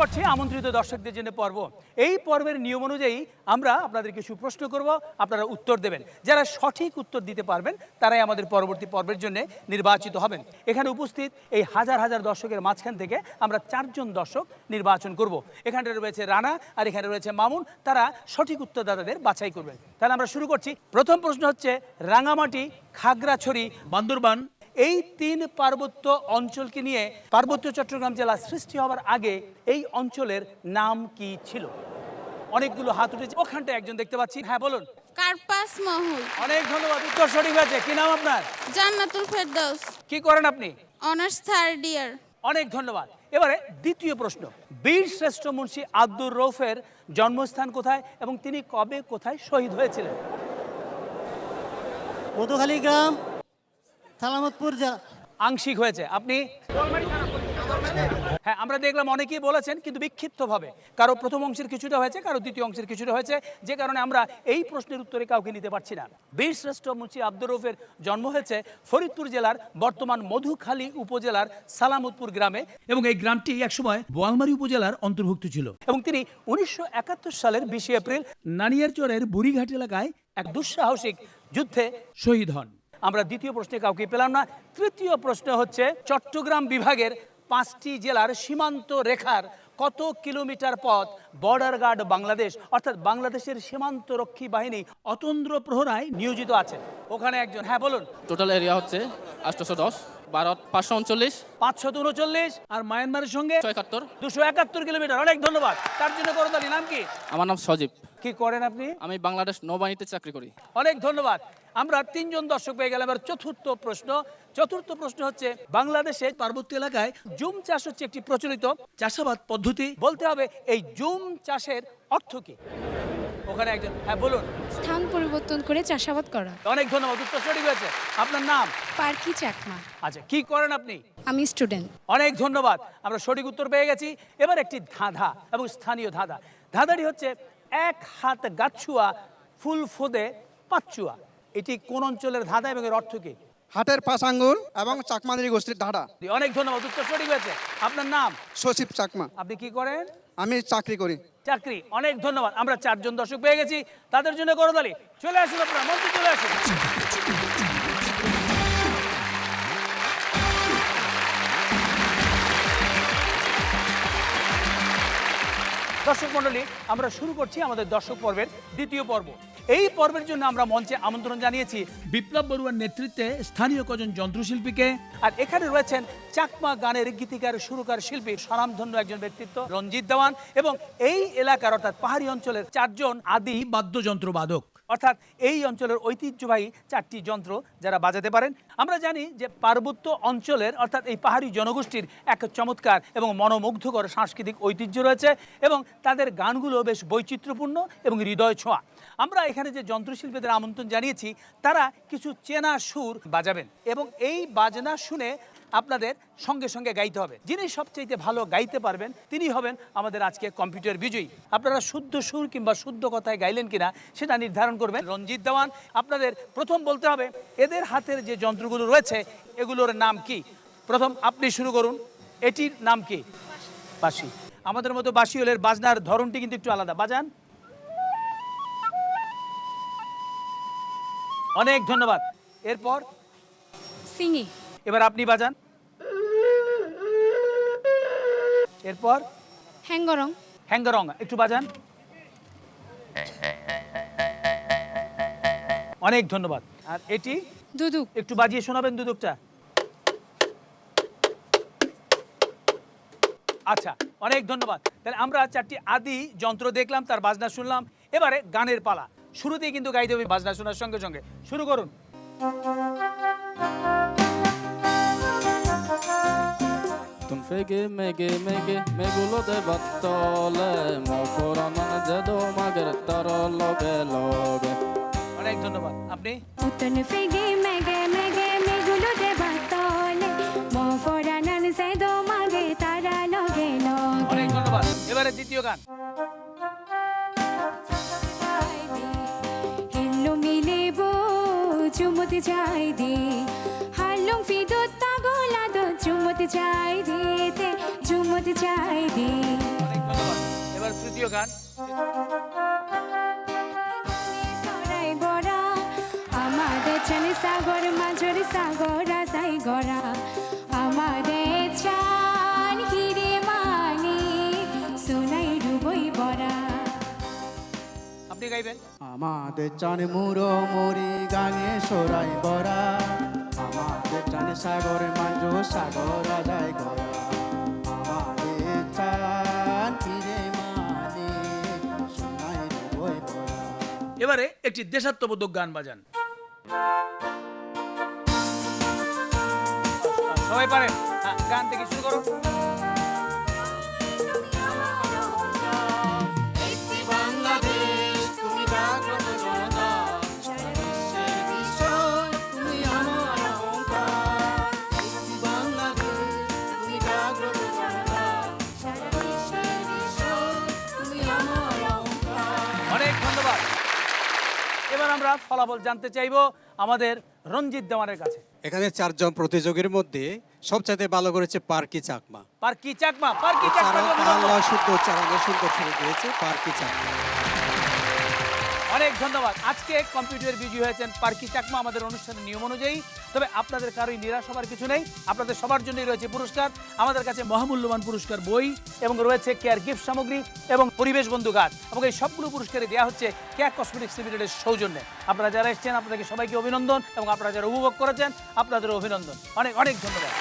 করছি, আমন্ত্রিত দর্শকদের জন্য পর্ব। এই পর্বের নিয়ম অনুযায়ী আমরা আপনাদের কিছু প্রশ্ন করব, আপনারা উত্তর দেবেন। যারা সঠিক উত্তর দিতে পারবেন, তারাই আমাদের পরবর্তী পর্বের জন্য নির্বাচিত হবেন। এখানে উপস্থিত এই হাজার হাজার দর্শকের মাঝখান থেকে আমরা চারজন দর্শক নির্বাচন করব। এখানে রয়েছে রানা আর এখানে রয়েছে মামুন, তারা সঠিক উত্তরদাতাদের বাছাই করবেন। তাহলে আমরা শুরু করছি। প্রথম প্রশ্ন হচ্ছে, রাঙামাটি, খাগড়াছড়ি, বান্দরবান এই তিন পার্বত্য অঞ্চলকে নিয়ে পার্বত্য চট্টগ্রাম জেলা সৃষ্টি হওয়ার আগে এই অঞ্চলের নাম কি ছিল? অনেকগুলো হাত উঠেছে। ওখানটা একজন দেখতে পাচ্ছি। হ্যাঁ বলুন। কার্পাস মহল। অনেক ধন্যবাদ। উত্তর সঠিক হয়েছে। কি নাম আপনার? জান্নাতুল ফেরদৌস কি করেন আপনি? অনার্স থার্ড ইয়ার অনেক ধন্যবাদ। এবারে দ্বিতীয় প্রশ্ন। বীর শ্রেষ্ঠ মুন্সী আব্দুর রৌফের জন্মস্থান কোথায় এবং তিনি কবে কোথায় শহীদ হয়েছিলেন? মধুখালী গ্রাম সালামতপুর জেলা আংশিক হয়েছে। আপনি হ্যাঁ আমরা দেখলাম অনেকেই বলেছেন, কিন্তু বিক্ষিপ্তভাবে। কারও প্রথম অংশের কিছুটা হয়েছে, কারও দ্বিতীয় অংশের কিছুটা হয়েছে। যে কারণে আমরা এই প্রশ্নের উত্তরে কাউকে নিতে পারছি না। বীর শ্রেষ্ঠ মুন্সি আব্দুর জন্ম হয়েছে ফরিদপুর জেলার বর্তমান মধুখালী উপজেলার সালামতপুর গ্রামে এবং এই গ্রামটি একসময় বোয়ালমারী উপজেলার অন্তর্ভুক্ত ছিল। এবং তিনি উনিশশো একাত্তর সালের বিশে এপ্রিল নানিয়ারচরের বুড়িঘাট এলাকায় এক দুঃসাহসিক যুদ্ধে শহীদ হন। আমরা দ্বিতীয় প্রশ্নে কাউকে পেলাম না। তৃতীয় প্রশ্ন হচ্ছে চট্টগ্রাম বিভাগের পাঁচটি জেলার সীমান্ত রেখার কত কিলোমিটার পথ বর্ডার গার্ড বাংলাদেশ অর্থাৎ বাংলাদেশের সীমান্ত রক্ষী বাহিনী অতন্দ্র প্রহরায় নিয়োজিত আছেন ওখানে একজন হ্যাঁ বলুন। টোটাল এরিয়া হচ্ছে আটশোশো দশ ভারত পাঁচশো উনচল্লিশ পাঁচশো উনচল্লিশ আর মায়ানমারের সঙ্গে ছয় একাত্তর দুশো একাত্তর কিলোমিটার। অনেক ধন্যবাদ। তার জন্য করতালি নাম কি? আমার নাম সজীব। কি করেন আপনি? আমি বাংলাদেশ নৌবাহিনীতে চাকরি করি। অনেক ধন্যবাদ। আমরা তিনজন দর্শক পেয়ে গেলাম। এবার চতুর্থ প্রশ্ন। চতুর্থ প্রশ্ন হচ্ছে বাংলাদেশে পার্বত্য এলাকায় জুম চাষ হচ্ছে একটি প্রচলিত চাষাবাদ পদ্ধতি। বলতে হবে এই জুম চাষের অর্থ কি? ওখানে একজন হ্যাঁ বলুন। স্থান পরিবর্তন করে চাষাবাদ করা। অনেক ধন্যবাদ উত্তর সঠিক হয়েছে। আপনার নাম? পার্কি চাকমা। আচ্ছা কি করেন আপনি? আমি স্টুডেন্ট। অনেক ধন্যবাদ আমরা সঠিক উত্তর পেয়ে গেছি। এবার একটি ধাঁধা এবং স্থানীয় ধাঁধা। ধাঁধাটি হচ্ছে এক হাত গাছুয়া ফুল ফোদে পাচ্চুয়া এটি কোন অঞ্চলের ধাঁধা এবং এর অর্থ কি? হাটের পাঁচ আঙ্গুল এবং চাকমাদের গোষ্ঠীর ধারা অনেক ধন্যবাদ উত্তর সঠিক হয়েছে। আপনার নাম? সচিব চাকমা। আপনি কি করেন? আমি চাকরি করি। চাকরি অনেক ধন্যবাদ। আমরা চারজন দর্শক পেয়ে গেছি। তাদের জন্য করতালি চলে আসুন আপনারা মঞ্চে চলে আসুন। দর্শক মণ্ডলী আমরা শুরু করছি আমাদের দর্শক পর্বের দ্বিতীয় পর্ব। এই পর্বের জন্য আমরা মঞ্চে আমন্ত্রণ জানিয়েছি বিপ্লব বড়ুয়ার নেতৃত্বে স্থানীয় কজন যন্ত্রশিল্পীকে। আর এখানে রয়েছেন চাকমা গানের গীতিকার, সুরকার, শিল্পী, স্বনামধন্য একজন ব্যক্তিত্ব, রঞ্জিত দেওয়ান এবং এই এলাকার অর্থাৎ পাহাড়ি অঞ্চলের চারজন আদি বাদ্যযন্ত্রবাদক। বাদ্যযন্ত্র বাদক অর্থাৎ এই অঞ্চলের ঐতিহ্যবাহী চারটি যন্ত্র যারা বাজাতে পারেন। আমরা জানি যে পার্বত্য অঞ্চলের অর্থাৎ এই পাহাড়ি জনগোষ্ঠীর এক চমৎকার এবং মনোমুগ্ধকর সাংস্কৃতিক ঐতিহ্য রয়েছে এবং তাদের গানগুলো বেশ বৈচিত্র্যপূর্ণ এবং হৃদয় ছোঁয়া। আমরা এখানে যে যন্ত্রশিল্পীদের আমন্ত্রণ জানিয়েছি, তারা কিছু চেনা সুর বাজাবেন এবং এই বাজনা শুনে আপনাদের সঙ্গে সঙ্গে গাইতে হবে। যিনি সবচেয়ে ভালো গাইতে পারবেন, তিনি হবেন আমাদের আজকে কম্পিউটার বিজয়ী। আপনারা শুদ্ধ সুর কিংবা শুদ্ধ কথায় গাইলেন কিনা, সেটা নির্ধারণ করবেন। রঞ্জিত দেওয়ান, আপনাদের প্রথম বলতে হবে, এদের হাতের যে যন্ত্রগুলো রয়েছে, এগুলোর নাম কি? প্রথম, আপনি শুরু করুন। এটির নাম কি? বাসি আমাদের মতো হলে বাজনার ধরনটি কিন্তু একটু আলাদা। বাজান। অনেক ধন্যবাদ। এরপর? সিঙ্গি। এবার আপনি বাজান। এরপর? হ্যাঙ্গরং। হ্যাঙ্গারং একটু বাজান। অনেক ধন্যবাদ। আর এটি? দুদুক। একটু বাজিয়ে শোনাবেন দুদুকটা। আচ্ছা অনেক ধন্যবাদ। তাহলে আমরা চারটি আদি যন্ত্র দেখলাম তার বাজনা শুনলাম। এবারে গানের পালা। শুরুতেই কিন্তু গাইতে হবে বাজনা শোনার সঙ্গে সঙ্গে। শুরু করুন। তুম ফেগে মেগে মেগে মেগুলো দে বাত্তলে মকরানন যেদো মাগের তর লগে। লগে অনেক ধন্যবাদ। আপনি? উতন ফেগে মেগে মেগে মেগুলো দেবা তলে। মো ফোরানন সে দো মাগে তারা লগে। লগে অনেক ধন্যবাদ। এবারে দ্বিতীয় গান। হিল্লো মিলে বো চুমতে চাই দে। হালুং ফিদো চুমতে চাই দে। তে চুমতে চাই দি গান। সরাই গড়া আমাদের চলে সাগর মাঝর সাগর আসাই গড়া। আমাদের চান হিরে মানি সোনাই ডুবই বড়া। আপনি গাইবেন? আমাদের চান মুরো মরি গাঙে সরাই চান সাগর মাঞ্জু সাগর রূপই বরা এবারে একটি দেশাত্মবোধক গান বাজান। সবাই পারেন? হ্যাঁ, গান থেকে শুরু করো। এবার আমরা ফলাফল জানতে চাইব আমাদের রঞ্জিত দেওয়ানের কাছে। এখানে চারজন প্রতিযোগীর মধ্যে সবচাইতে ভালো করেছে পার্কি চাকমা। পার্কি চাকমা পার্কি চাকমা সুন্দর চারা সুন্দর ছেড়ে দিয়েছে পার্কি চাকমা। অনেক ধন্যবাদ। আজকে কম্পিউটার বিজয়ী হয়েছেন পার্কি চাকমা, আমাদের অনুষ্ঠানের নিয়ম অনুযায়ী। তবে আপনাদের কারোই নিরাশ হবার কিছু নেই। আপনাদের সবার জন্যই রয়েছে পুরস্কার। আমাদের কাছে মহামূল্যবান পুরস্কার বই এবং রয়েছে কেয়ার গিফট সামগ্রী এবং পরিবেশ বন্ধু গাছ। এবং এই সবগুলো পুরস্কারই দেওয়া হচ্ছে কেয়ার কসমেটিক্স লিমিটেডের সৌজন্যে। আপনারা যারা এসেছেন, আপনাদেরকে সবাইকে অভিনন্দন এবং আপনারা যারা উপভোগ করেছেন আপনাদের অভিনন্দন। অনেক অনেক ধন্যবাদ।